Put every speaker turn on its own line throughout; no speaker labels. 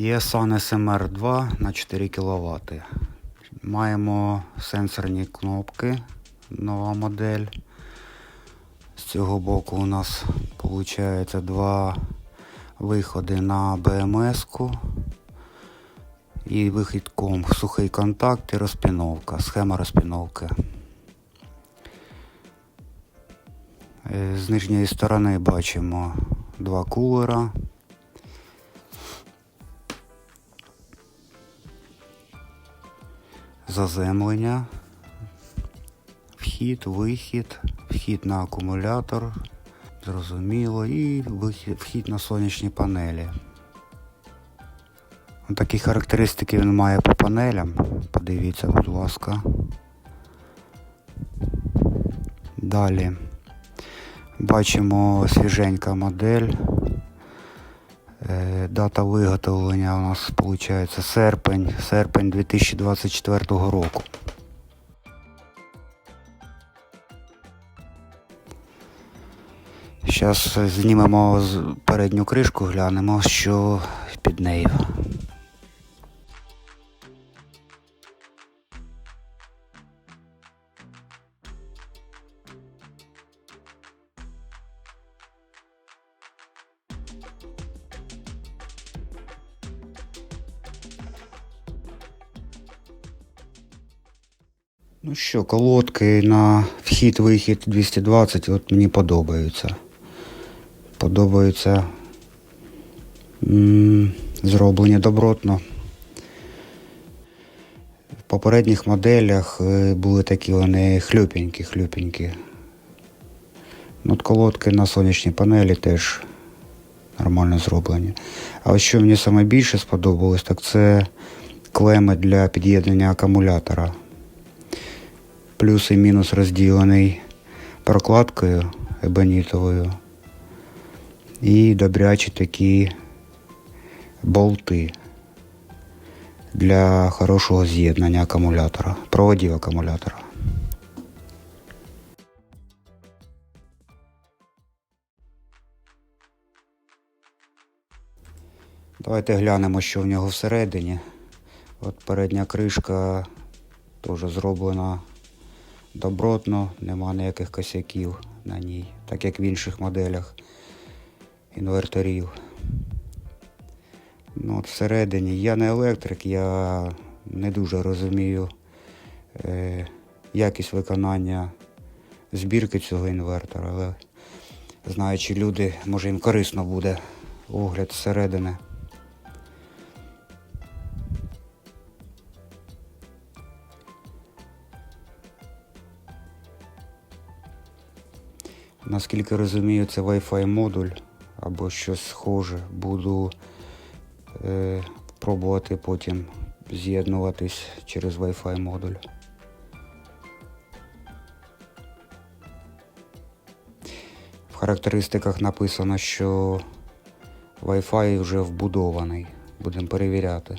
Є Sun SMR 2 на 4 кВт. Маємо сенсорні кнопки, нова модель. З цього боку у нас виходить два виходи на BMS-ку і вихід ком, сухий контакт і розпіновка, схема розпіновки. Е, З нижньої сторони бачимо два кулера. Заземлення, вхід, вихід, вхід на акумулятор, зрозуміло, і вхід на сонячні панелі. Такі характеристики він має по панелям. Подивіться, будь ласка. Далі бачимо свіженька модель. Е, Дата виготовлення у нас виходить серпень, серпень 2024 року. Зараз знімемо передню кришку, глянемо, що під нею. Ну що, колодки на вхід-вихід 220 от мені подобаються. Подобаються зроблені добротно. В попередніх моделях е, були такі вони хлюпенькі, хлюпенькі. Ну, от колодки на сонячній панелі теж нормально зроблені. А ось що мені саме більше сподобалось, так це клеми для під'єднання акумулятора плюс і мінус розділений прокладкою ебонітовою. І добрячі такі болти для хорошого з'єднання акумулятора, проводів акумулятора. Давайте глянемо, що в нього всередині. От передня кришка теж зроблена добротно, нема ніяких косяків на ній, так як в інших моделях інверторів. Ну, от всередині я не електрик, я не дуже розумію е, якість виконання збірки цього інвертора, але знаючи люди, може їм корисно буде огляд зсередини. Наскільки розумію, це Wi-Fi модуль або щось схоже. Буду е, пробувати потім з'єднуватись через Wi-Fi модуль. В характеристиках написано, що Wi-Fi вже вбудований. Будемо перевіряти.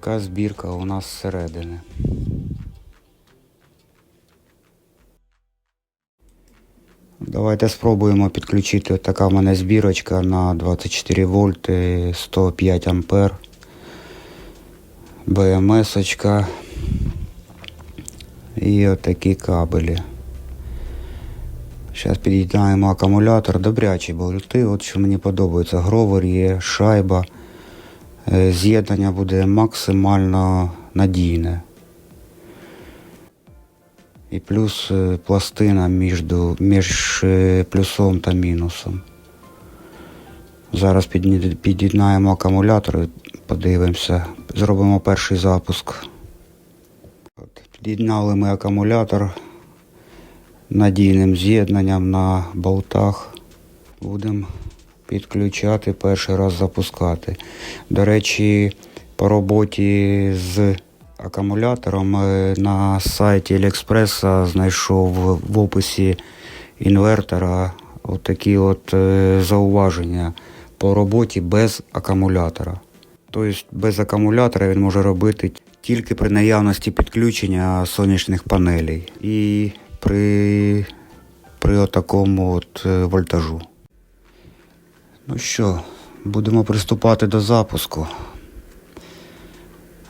Така збірка у нас зсередини. Давайте спробуємо підключити. Така в мене збірочка на 24 вольти, 105 ампер. БМС очка і отакі кабелі. Зараз під'єднаємо акумулятор, добрячі болти, от що мені подобається. Гровер є, шайба. Е, З'єднання буде максимально надійне. І плюс е, пластина між, між е, плюсом та мінусом. Зараз під'єднаємо акумулятор, подивимося, зробимо перший запуск. Під'єднали ми акумулятор надійним з'єднанням на болтах. Будемо підключати, перший раз запускати. До речі, по роботі з акумулятором е, на сайті AliExpress знайшов в описі інвертора отакі от е, зауваження по роботі без акумулятора. Тобто без акумулятора він може робити тільки при наявності підключення сонячних панелей. І при, при отакому от е, вольтажу. Ну що, будемо приступати до запуску.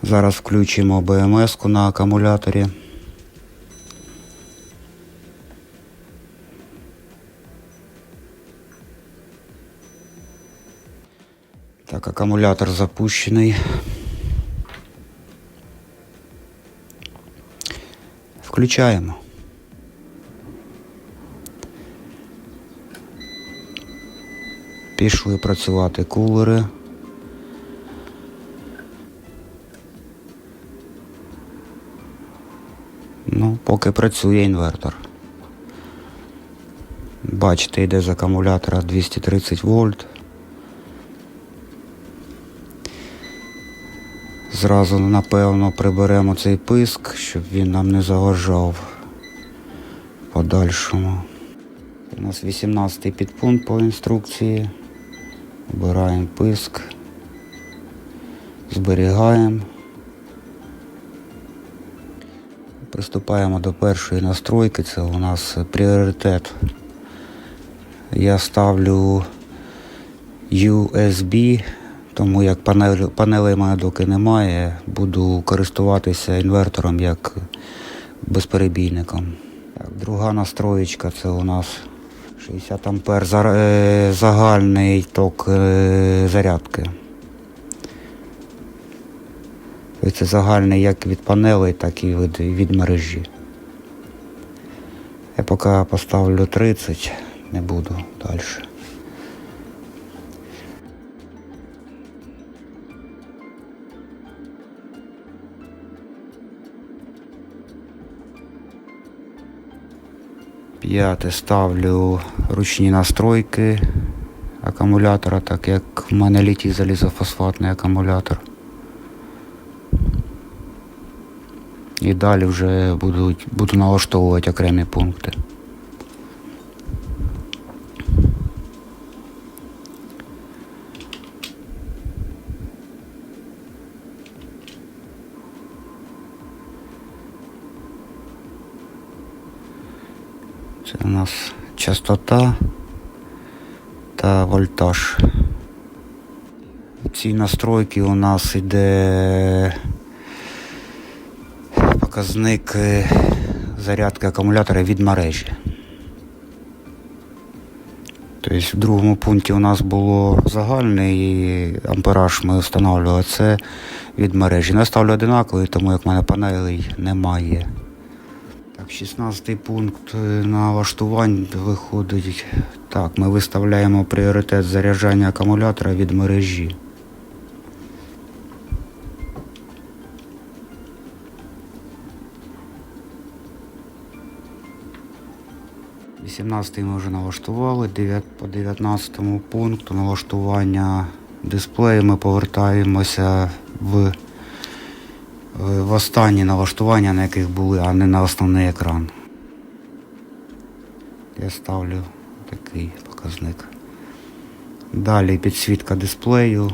Зараз включимо БМС-ку на акумуляторі. Так, акумулятор запущений. Включаємо. Пішли працювати кулери. Ну, поки працює інвертор. Бачите, йде з акумулятора 230 вольт. Зразу, напевно, приберемо цей писк, щоб він нам не заважав подальшому. У нас 18-й підпункт по інструкції. Обираємо писк, зберігаємо. Приступаємо до першої настройки. Це у нас пріоритет. Я ставлю USB, тому як панель, панелей мене доки немає, буду користуватися інвертором як безперебійником. Друга настроєчка це у нас 60 ампер е, загальний ток е, зарядки. Це загальний як від панелей, так і від, від мережі. Я поки поставлю 30, не буду далі. П'яте ставлю ручні настройки акумулятора, так як в мене літій залізофосфатний акумулятор. І далі вже буду, буду налаштовувати окремі пункти. Це у нас частота та вольтаж. Ці настройки у нас йде показник е, зарядки акумулятора від мережі. Тобто в другому пункті у нас було загальний ампераж ми встановлювали це від мережі. Не ставлю одинаковий, тому як в мене панелей немає. Так, 16 пункт е, налаштувань виходить. Так, ми виставляємо пріоритет заряджання акумулятора від мережі. Вісімнадцятий ми вже налаштували, Дев'ят- по 19 пункту налаштування дисплею ми повертаємося в, в- в останні налаштування, на яких були, а не на основний екран. Я ставлю такий показник. Далі підсвітка дисплею.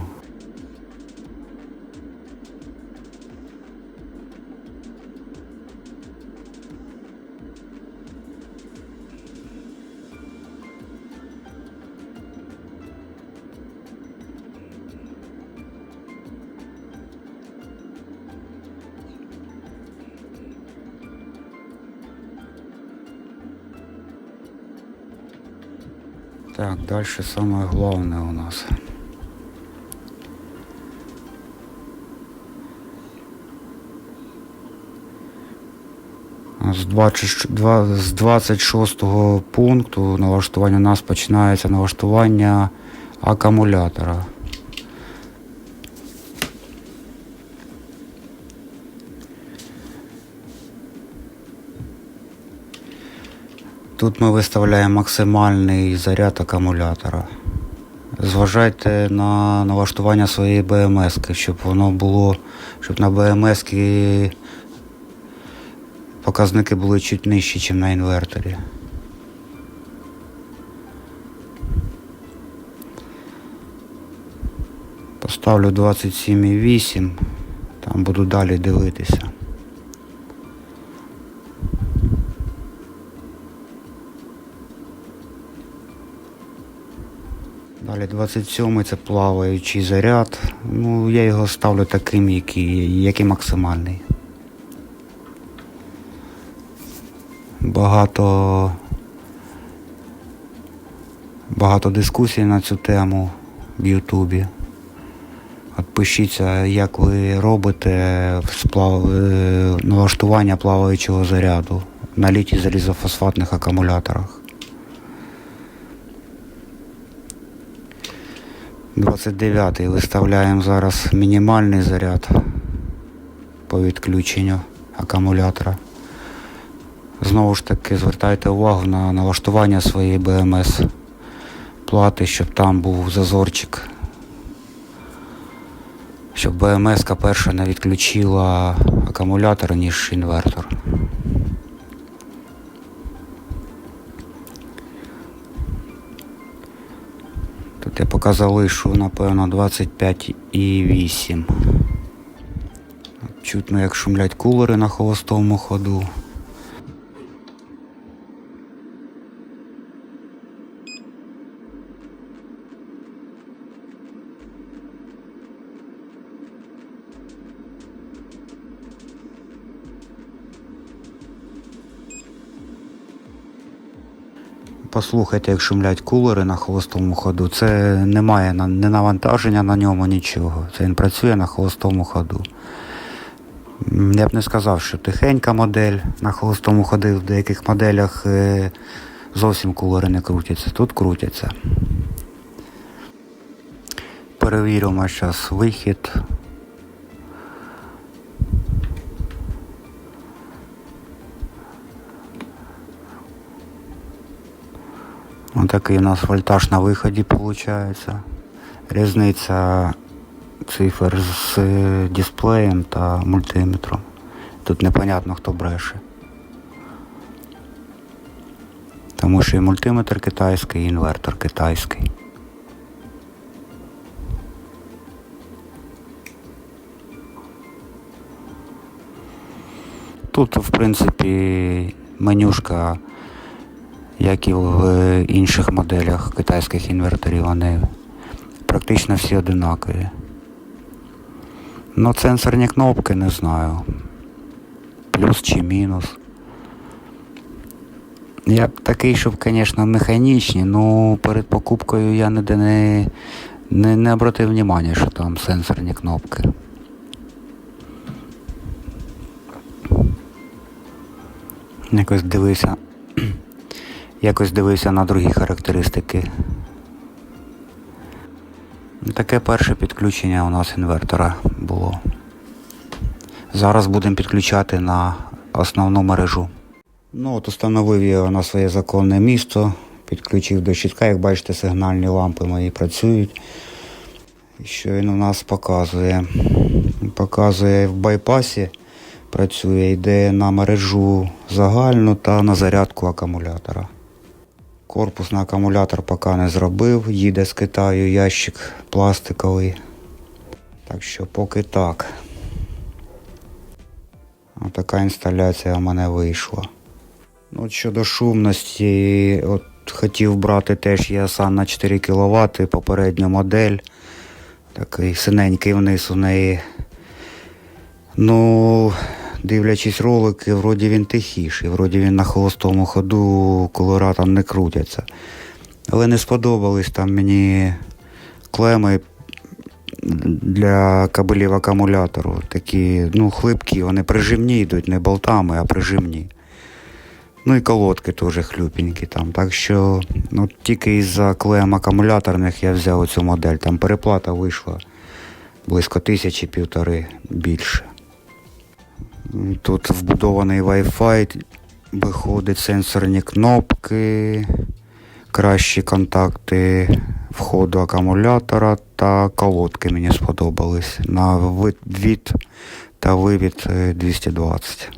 Так, дальше самое главное у нас. З 20 два- 26 пункту налаштування у нас починається налаштування акумулятора. Тут ми виставляємо максимальний заряд акумулятора. Зважайте на налаштування своєї БМС, щоб воно було, щоб на БМС показники були чуть нижчі, ніж на інверторі. Поставлю 27,8, там буду далі дивитися. Далі 27 це плаваючий заряд. Ну, я його ставлю таким, який, який максимальний. Багато, багато дискусій на цю тему в Ютубі. От пишіться, як ви робите сплав... е, налаштування плаваючого заряду на літій залізофосфатних акумуляторах. 29-й виставляємо зараз мінімальний заряд по відключенню акумулятора. Знову ж таки, звертайте увагу на налаштування своєї БМС плати, щоб там був зазорчик. Щоб БМС перша не відключила акумулятор, ніж інвертор. Тут я поки залишу, напевно, 25,8. Чутно, як шумлять кулери на холостому ходу. Послухайте, як шумлять кулери на холостому ходу. Це немає не навантаження на ньому нічого. Це він працює на холостому ходу. Я б не сказав, що тихенька модель на холостому ходу. В деяких моделях е, зовсім кулери не крутяться. Тут крутяться. Перевіримо зараз вихід. Отакий у нас вольтаж на виході виходить. Різниця цифр з дисплеєм та мультиметром. Тут непонятно хто бреше. Тому що і мультиметр китайський, і інвертор китайський. Тут, в принципі, менюшка як і в е, інших моделях китайських інверторів, вони практично всі одинакові. Ну, сенсорні кнопки не знаю. Плюс чи мінус. Я б такий, щоб, звісно, механічні, ну перед покупкою я ніде не, не, не обратив увагу, що там сенсорні кнопки. Якось дивився. Якось дивився на другі характеристики. Таке перше підключення у нас інвертора було. Зараз будемо підключати на основну мережу. Ну от установив я на своє законне місто, підключив до щитка, як бачите, сигнальні лампи мої працюють. Що він у нас показує? Показує в байпасі, працює, йде на мережу загальну та на зарядку акумулятора. Корпус на акумулятор поки не зробив, їде з Китаю ящик пластиковий. Так що поки так. Отака інсталяція в мене вийшла. Ну, от щодо шумності, от хотів брати теж Ясан на 4 кВт, попередню модель. Такий синенький вниз у неї. Ну, дивлячись ролики, вроді він тихіший, вроді він на холостому ходу колора там не крутяться. Але не сподобались там мені клеми для кабелів акумулятору. Такі, ну, хлипкі, вони прижимні йдуть, не болтами, а прижимні. Ну і колодки теж хлюпенькі там. Так що ну, тільки із-за клеєм акумуляторних я взяв цю модель. Там переплата вийшла близько тисячі півтори більше. Тут вбудований Wi-Fi, виходить сенсорні кнопки, кращі контакти входу акумулятора та колодки мені сподобались на вид- та вивід е, 220.